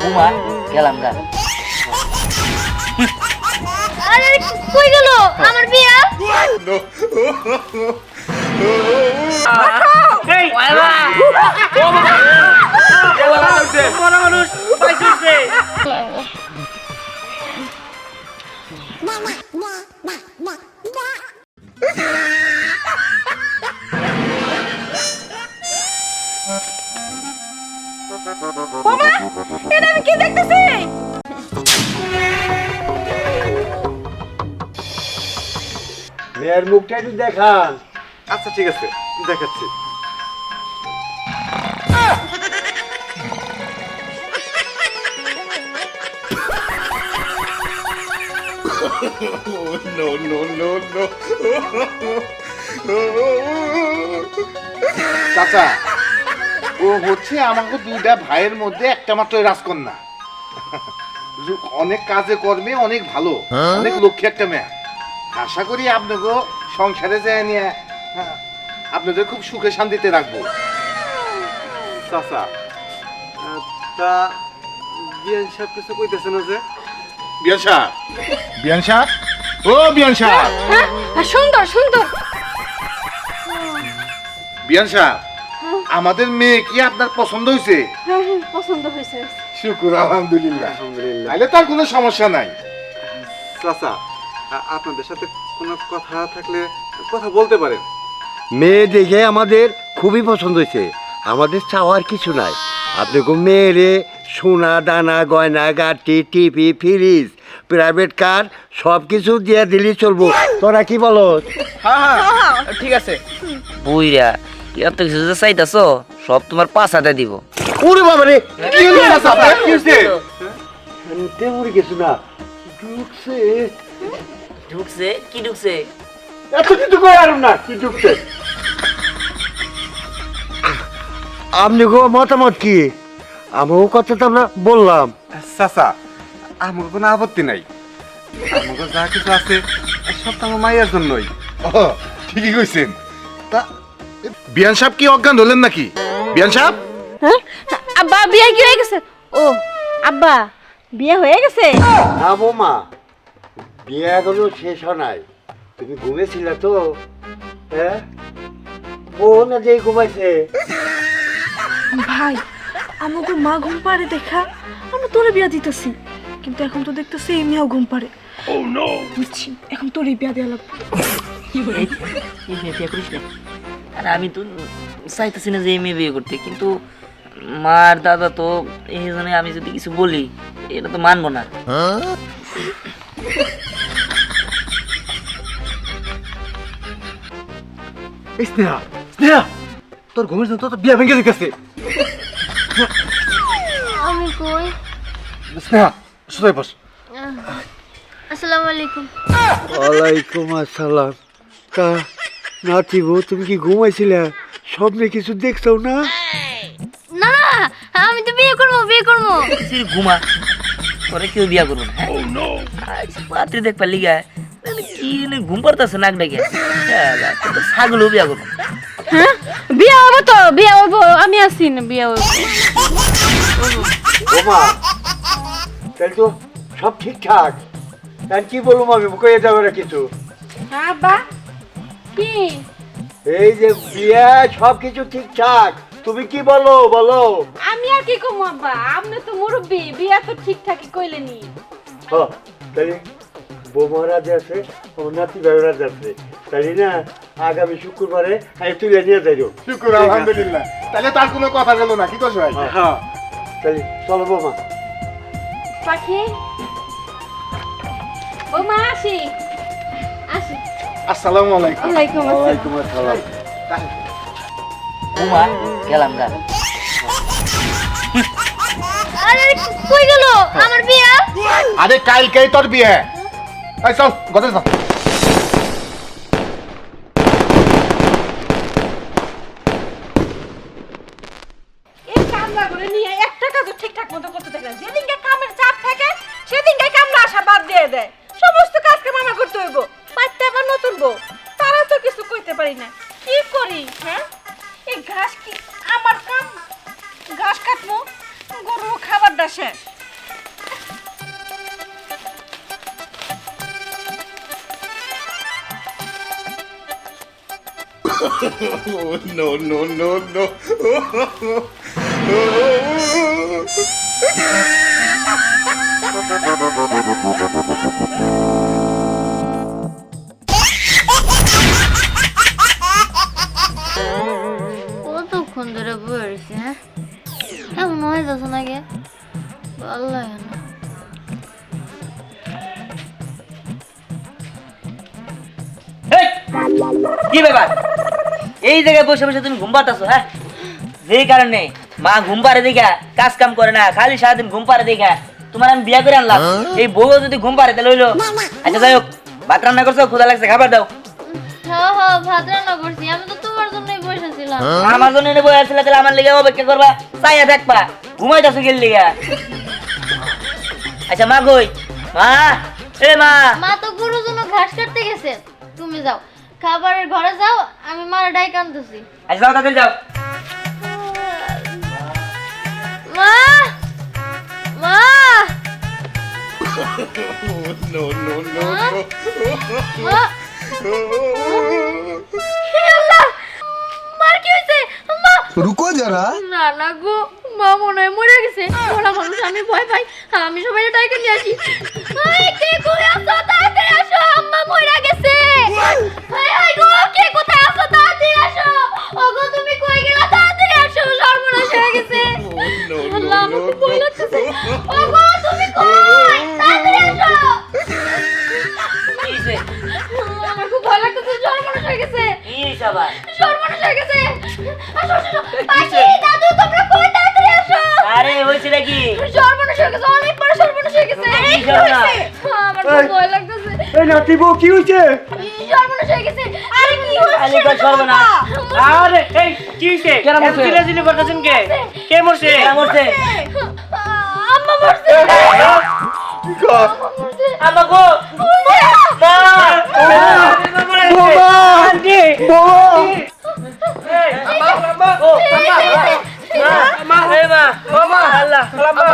ঘুমা গেলাম গা। আরে কই গেল? আমার বিয়া? বড় মানুষ পাইছে এটা আমি কি দেখতেছি? মেয়ের মুখটা একটু দেখান। আচ্ছা ঠিক আছে দেখাচ্ছি। চাচা ও হচ্ছে আমাকে দুইটা ভাইয়ের মধ্যে একটা মাত্র রাজকন্যা। অনেক কাজে কর্মে অনেক ভালো অনেক লক্ষ্যে একটা মেয়ে। আশা করি আপনাকে সংসারে যায় নিয়ে হ্যাঁ, আপনাদের খুব সুখে শান্তিতে রাখব। চাচা তা বিয়ান সাহেব কিছু কইতেছে না যে? বিয়ান সাহেব? বিয়ান সাহেব? ও বিয়ান সাহেব! হ্যাঁ সুন্দর সুন্দর। বিয়ান সাহেব? আমাদের মেয়ে কি আপনার পছন্দ হয়েছে হ্যাঁ হ্যাঁ পছন্দ হয়েছে শুকুর আলহামদুলিল্লাহ। আলহামদুলিল্লাহ। তাহলে তার কোনো সমস্যা নাই। চাচা আপনাদের সাথে কোনো কথা থাকলে কথা বলতে পারেন। মেয়ে দেখে আমাদের খুবই পছন্দ হয়েছে আমাদের চাওয়ার কিছু নাই। আপনি মেয়েরে সোনা দানা গয়না গাটি টিভি ফ্রিজ প্রাইভেট কার সব কিছু দিয়ে দিলেই চলবো। তোরা কি বলো ঠিক আছে। বুইরা এত কিছু যে চাইতাছ সব তোমার পাঁচ হাতে দিব। ওরে বাবা রে কি হলো? চাচা আপনার? কি হয়েছে? তেমনি কিছু না? ঢুকছে। ঢুকছে? কি ঢুকছে? এত কিছু করে আর না কি ঢুকছে? আপনি গো মতামত কি? আমারও কথা তো আমরা বললাম। চাচা আমার কোনো আপত্তি নাই। আমার যা কিছু আছে সব তো আমার মায়ের জন্যই। ঠিকই কইছেন। তা বিয়ান সাহেব কি অজ্ঞান হলেন নাকি? বিয়ান সাহেব? হ্যাঁ? আব্বা বিয়া কি হয়ে গেছে? ও আব্বা বিয়ে হয়ে গেছে? না বৌমা বিয়ে এখনও শেষ হয় নাই। তুমি ঘুমেছিলে তো হ্যাঁ? ও না যে ঘুমাইছে। ভাই আমাকে মা ঘুম পাড়ে দেখা আমরা তোরে বিয়া দিতেছি। কিন্তু এখন তো দেখতেছি এই মেয়েও ঘুম পাড়ে। বুঝছি এখন তোরই বিয়া দেওয়া লাগবে। এই মেয়ে বিয়ে করিস না। আর আমি তো চাইতেছি না যে মেয়ে বিয়ে করতে কিন্তু মার দাদা তো এই জন্য আমি যদি কিছু বলি এটা তো মানবো না। স্নেহা স্নেহা! তোর ঘুমের জন্য তো বিয়া ভেঙে দিতেছে। আমি কই? স্নেহা সোজাই বস। আসসালামু আলাইকুম। ওয়ালাইকুম আসসালাম। তা নাতি গো তুমি কি ঘুমাইছিলে? স্বপ্নে কিছু দেখছ না? না আমি তো বিয়ে করব বিয়ে করব। ঘুমা। পরে কেউ বিয়া করব না। পাত্রী দেখ পারলি কি এনে ঘুম পারতেছে নাক ডেকে? ছাগলও বিয়া করব। হ্যাঁ? বিয়ে হব তো বিয়ে হব আমি আছি না বিয়ে হব। বোমা তাহলে তো সব ঠিকঠাক। কি বলব আমি কয়ে যাবে না কিছু হ্যাঁ কি? এই যে বিয়ে সব কিছু ঠিকঠাক। তুমি কি বলো বলো। আমি আর কি কমু আব্বা? আপনি তো মুরব্বী বিয়া তো ঠিকঠাকই কইলেনি। হ তাহলে বোমারা যে আছে আমার নাতি ভাইরা যে আছে। তাই না আগামী শুক্রবারে আমি তুলে নিয়ে যাইও শুকুর আলহামদুলিল্লাহ। তাহলে তার কোনো কথা গেল না কি করছ ভাই হ্যাঁ। তাহলে চলো বোমা। পাখি। আসি। আসসালামু আলাইকুম। ওয়ালাইকুম আসসালাম। ওয়ালাইকুম আসসালাম। ঘুমা গেলাম গা। আরে কই গেল? আমার বিয়া? আরে কালকেই তোর বিয়ে। এই চল গদে চল এই কামলা করে নিয়ে একটা কাজও ঠিকঠাক মতো করতে যেদিনকে কামের চাপ থাকে সেদিনকে কামলা আসা বাদ দিয়ে দেয়। সমস্ত কাজকে মামা করতে হইব। এটা আবার নতুন বউ। তারা তো কিছু কইতে পারি না। কি করি হ্যাঁ? এই ঘাস কি আমার কাম? ঘাস কাটবো গরু খাবার দাসে no, no, no, no. এই জায়গায় বসে বসে তুমি ঘুম পাতাছো হ্যাঁ? যেই কারণে মা ঘুম পারে দেখা কাজ কাম করে না খালি সারাদিন ঘুম পারে দেখা তোমার আমি বিয়া করে আনলাম। এই বউ যদি ঘুম পারে তাহলে হইল আচ্ছা যাই হোক ভাত রান্না করছ? ক্ষুদা লাগছে খাবার দাও। হ্যাঁ হ্যাঁ ভাত রান্না করছি। আমি তো তোমার জন্যই বসেছিলাম আমার জন্য এনে বই আসলে তাহলে আমার লেগে অপেক্ষা করবা। চাইয়া থাকবা ঘুমাইতেছো গেল লিগা? আচ্ছা মা কই? মা? এ মা! মা তো গরুর ঘাস কাটতে গেছে। তুমি যাও। খাবারের ঘরে যাও আমি মারা ডাই আনতেছি। আচ্ছা যাও তাদের যাও। মা! মা! no, রুকো যারা। না না গো মা মনে হয় মরে গেছে। মানুষ আমি ভয় পাই। আমি সবাই টাইকে নিয়ে আসি। কে আসো আম্মা মরে গেছে। আরে হয়েছে নাকি? সর্বনাশ হয়ে গেছে অনেক বড় সর্বনাশ হয়ে গেছে। কি আমার ভয় লাগতেছে। এই নাতি বউ কি হয়েছে হয়ে গেছে আরে কি আলি কর সর্বনাশ আরে এই কি কেন মরছে? চিল্লাচিল্লি করতেছেন কে কে মরছে কেডা মরছে আম্মা মরছে কি কর মরছে আমা গো মা বৌমা আন্টি বৌমা ও মা হে মা মা আল্লাহ মা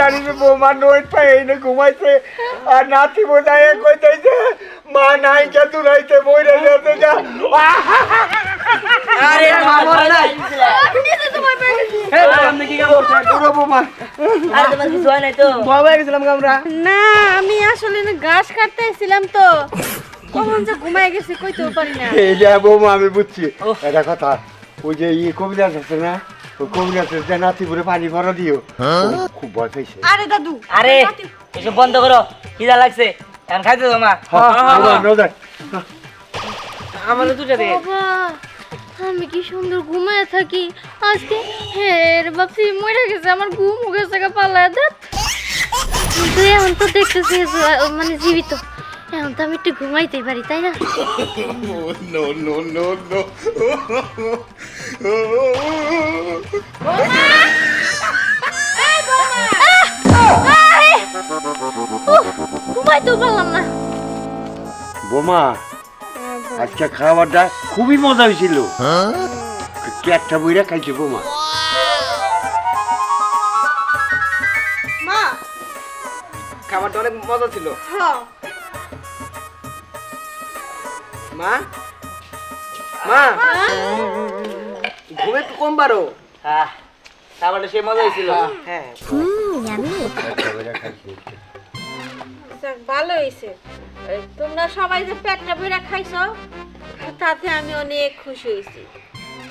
আর আমি জানি যে বৌমা নই পাই এনে ঘুমাইছে আর নাতি বোঝায় কইতেছে মা নাই কে দূরাইতে বইরে যেতে যা আরে মা মরে নাই হয় না আমি আসলে না ঘাস কাটতে এসেছিলাম তো কখন যে ঘুমায় গেছি কইতেও পারি না এই যে বৌমা আমি বুঝছি এটা কথা ওই যে ই কবিরাজ আছে না ওই যে নাতি ভরে পানি ভরা দিও। খুব ভয় পাইছে। আরে দাদু আরে এসব বন্ধ করো খিদা লাগছে। এখন খাইতে দাও মা। হ্যাঁ, হ্যাঁ, দুটা দে। আমি কি সুন্দর ঘুমায় থাকি। আজকে হের বাপসি মরে গেছে আমার ঘুম গেছে পাল্লায় দেখ। এখন তো দেখতেছি মানে জীবিত। এখন তো আমি একটু ঘুমাইতেই পারি তাই না. ঘুমাইতেও পারলাম না বোমা আজকে খাবারটা খুবই মজা হয়েছিল। একটা বইরা খাইছে বোমা। খাবারটা অনেক মজা ছিল। হ্যাঁ। মা। মা। ঘুমে একটু কম পারো। হ্যাঁ খাবারটা সে মজা হয়েছিল হ্যাঁ একটা বইরা খাইছে যাক, ভালো হয়েছে তোমরা সবাই যে পেটটা ভরে খাইছো তাতে আমি অনেক খুশি হয়েছি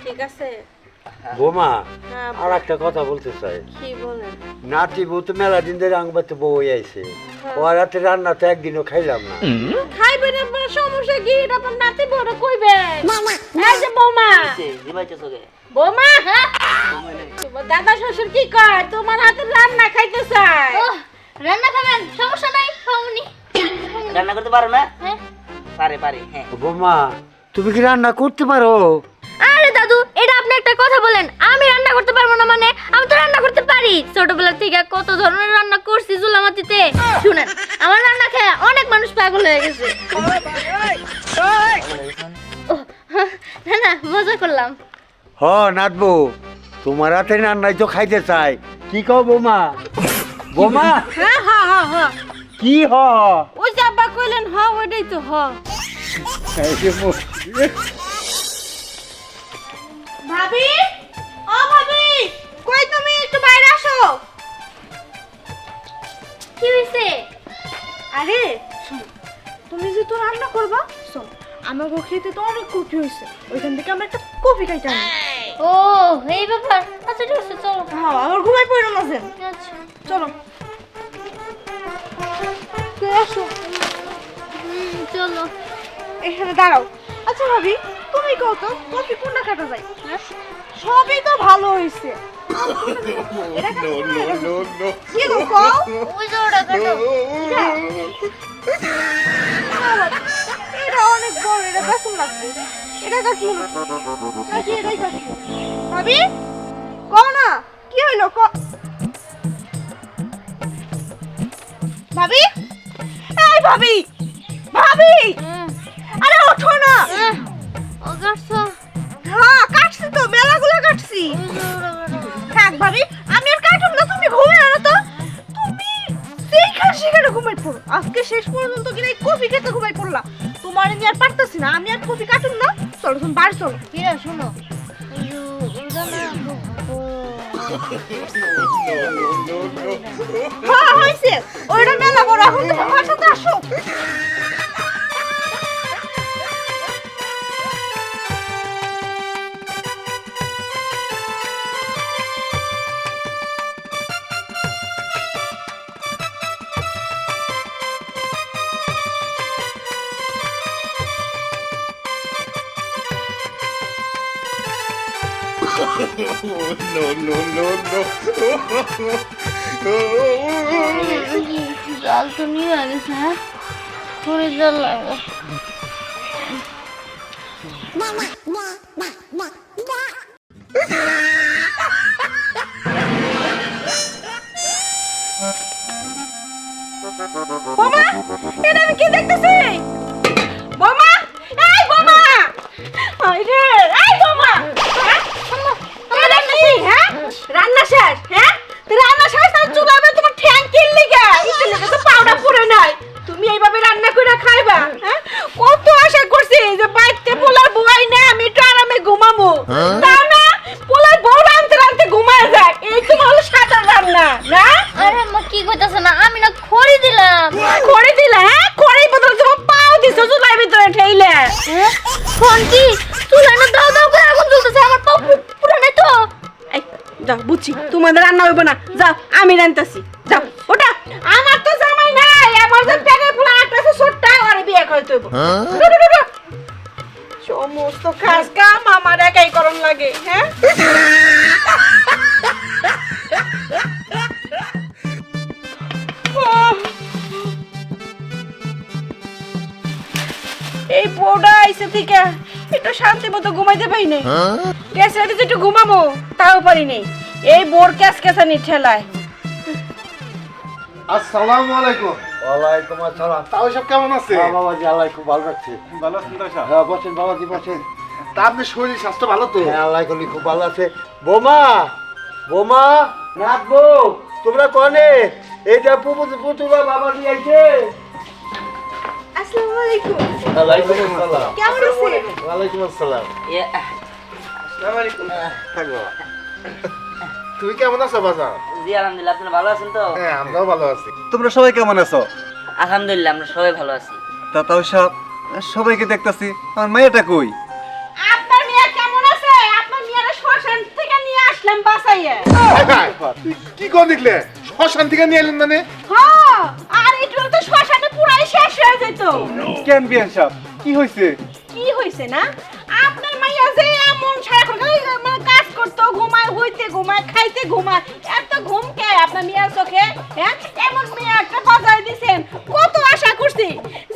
ঠিক আছে? বোমা হ্যাঁ আর একটা কথা বলতে চাই। নাতি বউ তো মেলা দিন ধরে আঙ্গবাতে বউ হয়ে আইছে। ও রাতে রান্না তো একদিনও খাইলাম না। খাইবে না সমস্যা কি? এটা আপনার নাতি কইবে। এই যে বৌমা। বৌমা তোমার দাদা শ্বশুর কি কয়? তোমার হাতে রান্না খাইতে চায়। রান্না খাবেন? সমস্যা নাই খাওনি। রান্না করতে পারো না? হ্যাঁ। পারে পারে হ্যাঁ। বোমা তুমি কি রান্না করতে পারো? আরে দাদু এটা আপনি একটা কথা বলেন আমি রান্না করতে পারব না মানে? আমি তো রান্না করতে পারি। ছোটবেলা থেকে কত ধরনের রান্না করছি চুলামাতিতে শুনেন আমার রান্না খেয়ে অনেক মানুষ পাগল হয়ে গেছে। ও, না মজা করলাম। হ নাচবো তোমার হাতে রান্নাই তো খাইতে চাই। কি কও বোমা? বোমা? হ্যাঁ হ্যাঁ হ্যাঁ হ্যাঁ কি হ? ওই যে আব্বা কইলেন হ ওইটাই তো হ। ভাবি? ও ভাবি কই তুমি? একটু বাইরে আসো। কি হয়েছে আরে শোন তুমি যে তো রান্না করবা শোন আমাকে খেতে তো অনেক কফি হয়েছে ওইখান থেকে আমরা একটা কফি খাইতে ও এই ব্যাপার? আচ্ছা ঠিক আছে চলো। হ্যাঁ আমার ঘুমাই পড়লাম আছে আচ্ছা। চলো। আসো? চলো। এখানে দাঁড়াও। আচ্ছা ভাবি তুমি কও তো কফি কোনটা কাটা যায়? হ্যাঁ? সবই তো ভালো হয়েছে। এটা অনেক বড় এটা বেসন লাগবে। এটা কাটবো নাকি এটাই কাটবো ভাবি কও না কি হইল ক ভাবি? এই ভাবি ভাবি! আরে ওঠো না। ও কাটছো হ্যাঁ কাটছি তো মেলাগুলো কাটছি। থাক ভাবি আমি আর কাটুম না তুমি ঘুমে না তো। তুমি সেইখানে সেখানে ঘুমাই পড়ো। আজকে শেষ পর্যন্ত কিনা এই কফি খেতে ঘুমাই পড়লা। তোমার আমি আর পারতাছি না আমি আর কফি কাটুম না। চলো তুমি বাড়ি চলো। কিরা শোনো। হ্যাঁ হয়েছে। ওইটা মেলা বড় এখন তুমি আমার সাথে আসো। জাল তো নিয়ে গেছে হ্যাঁ খুবই জাল লাগবে বোমা, এটা আমি কি দেখতেছি? বোমা? এই বোমা! আরে এই বোমা হ্যাঁ? এটা কি, হ্যাঁ? রান্না শেষ হ্যাঁ? তো রান্না শেষ তার চুলাবে তোমার ঠ্যাং ইতে লিগা তো পাউডার পুরে নাই। তুমি এইভাবে রান্না করে খাইবা হ্যাঁ? কত আশা করছি যে বাইতে পোলার বুয়াই না আমি একটু আরামে ঘুমাবো তাও না পোলার বউ রানতে রানতে ঘুমায় যায়। এই তোমার হলো সাঁতার রান্না না? আরে আম্মা কি কইতাছ না? আমি না খড়ি দিলাম। করে দিলে হ্যাঁ? করে বদল তোমার পাও দিছো চুলার ভিতরে ঠেইলে। হ্যাঁ? ফোন কি? বুঝছি তোমাদের রান্না হইব না। যাও আমি রান্তাছি যাও ওটা আমার তো জামাই নাই আমার যে পেটের পুরো আটটাছে ছোট্টা আরে বিয়ে করতে হইব। উঠো। সমস্ত কাজ কাম আমার একাই করণ লাগে হ্যাঁ? এই বউটা আইসে থেকে একটু শান্তি মতো ঘুমাইতে পারি নাই। গ্যাস রাতে একটু ঘুমাবো তাও পারি নাই। এই বোর ক্যাস ক্যাসানি ঠেলায়। আসসালামু আলাইকুম। ওয়ালাইকুম আসসালাম। তাও সব কেমন আছে? হ্যাঁ বাবাজি আল্লাহ খুব ভালো রাখছে। ভালো আছেন তো সব? হ্যাঁ বসেন বাবাজি বসেন। তা আপনার শরীর স্বাস্থ্য ভালো তো? হ্যাঁ আল্লাহ কলি খুব ভালো আছে। বোমা বোমা। নাচবো তোমরা কনে? এইটা পুপু পুতুলা বাবা নিয়ে আইছে। আসসালামু আলাইকুম। ওয়ালাইকুম আসসালাম। কেমন আছেন? ওয়ালাইকুম আসসালাম। এ, থাক বাবা। তুমি কেমন আছো বাজার জি আলহামদুলিল্লাহ আপনারা ভালো আছেন তো? হ্যাঁ আমরাও ভালো আছি। তোমরা সবাই কেমন আছো? আলহামদুলিল্লাহ আমরা সবাই ভালো আছি। তা তাও সব সবাইকে দেখতাছি আমার মেয়েটা কই? আপনার মেয়ে কেমন আছে? আপনার মেয়েরা শ্মশান থেকে নিয়ে আসলাম কি কোন দেখলে? শ্মশান থেকে নিয়ে এলেন মানে? হ্যাঁ আর তো শ্মশানে পুরাই শেষ হয়ে যেত। কেন বিয়ান সাহেব? কি হয়েছে কি হয়েছে না? আপনার মাইয়া যে এমন সারাক্ষণ মানে কাজ করতো ঘুমায় হইতে ঘুমায় খাইতে ঘুমায়। এত ঘুম কে আপনার মেয়ের চোখে হ্যাঁ? এমন মেয়ে একটা বাজার দিছেন। কত আশা করছি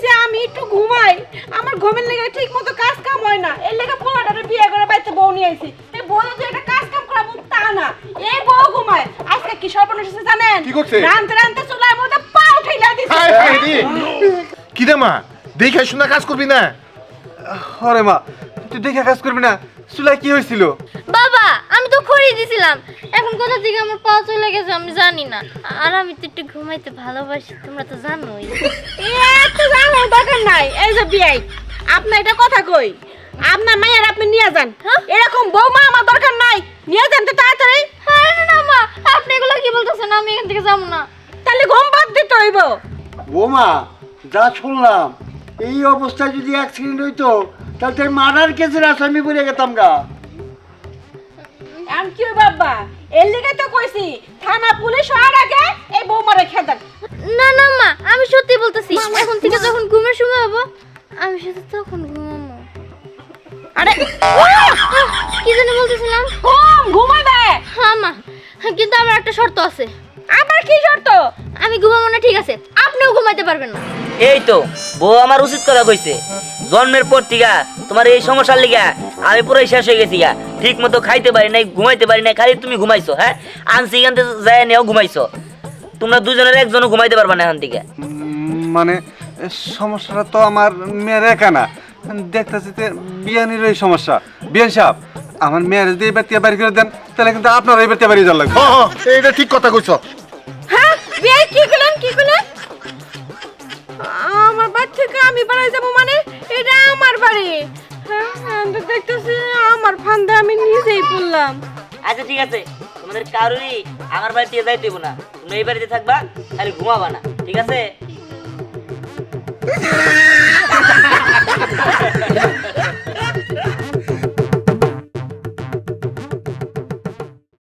যে আমি একটু ঘুমাই। আমার ঘুমের লেগে ঠিক মতো কাজ কাম হয় না। এর লেগে পোলাটারে বিয়ে করে বাড়িতে বউ নিয়ে আইছি। এই বউ যে একটা কাজ কাম করাবো তা না। এই বউ ঘুমায়। আজকে কি সর্বনাশ হয়েছে জানেন? কি করছে? রানতে রানতে চুলার মধ্যে পা উঠাইলা দিছে। কি রে মা? দেখে শোনা কাজ করবি না? হরে মা তুই দেখে কাজ করবি না? চুলায় কি হয়েছিল? দিছিলাম এখন কোথা থেকে আমার পা চলে গেছে আমি জানি না। আর আমি তো একটু ঘুমাইতে ভালোবাসি তোমরা তো জানোই। এত জানার দরকার নাই। এই যে বিয়াই আপনি এটা কথা কই? আপনার মায়ের আপনি নিয়ে যান। এরকম বৌমা আমার দরকার নাই। নিয়ে যান তো তাড়াতাড়ি। আরে না মা আপনি এগুলো কি বলতেছেন? আমি এখান থেকে যাব না। তাহলে ঘুম বাদ দিতে হইব। বোমা যা শুনলাম এই অবস্থায় যদি অ্যাক্সিডেন্ট হইতো তাহলে মার্ডার কেসের আসামি বলে গেতাম গা। আমি কি বাবা এর লিগে তো কইছি থানা পুলিশ হওয়ার আগে এই বৌমারে খেদান না না মা আমি সত্যি বলতেছি এখন থেকে যখন ঘুমের সময় হব আমি শুধু তখন ঘুমাবো। আরে কি জানি বলতেছিলাম? ঘুম ঘুমাবে হ্যাঁ মা কিন্তু আমার একটা শর্ত আছে। আবার কি শর্ত? আমি ঘুমাবো না ঠিক আছে আপনিও ঘুমাইতে পারবেন না। এই তো বউ আমার উচিত কথা কইছে। জন্মের পর থেকে তোমার এই সমস্যার লিগা আমি পুরোই শেষ হয়ে গেছি গা। ঠিক মতো খাইতে পারি নাই ঘুমাইতে পারি নাই খালি তুমি ঘুমাইছো হ্যাঁ? আনছি এখান থেকে যায় নিয়েও ঘুমাইছো। তোমরা দুজনের একজনও ঘুমাইতে পারবা না এখান থেকে। মানে সমস্যাটা তো আমার মেয়ের একা না। দেখতেছি যে বিয়ানির এই সমস্যা। বিয়ান সাহেব আমার মেয়ের যদি এই বাড়িতে বাড়ি করে দেন তাহলে কিন্তু আপনার এই বাড়িতে বাড়ি যাওয়ার লাগবে। হ্যাঁ হ্যাঁ এইটা ঠিক কথা কইছ। হ্যাঁ বিয়াই কি করলেন কি করলেন? আমার বাড়ি থেকে আমি বাড়াই যাব মানে এটা আমার বাড়ি। আমি দেখতেছি আমার ফান্দা আমি নিজেই পড়লাম। আচ্ছা ঠিক আছে। তোমাদের কারোরই আমার বাড়িতে হইবো না। তুমি এই বাড়িতে থাকবা খালি ঘুমাবা না ঠিক আছে?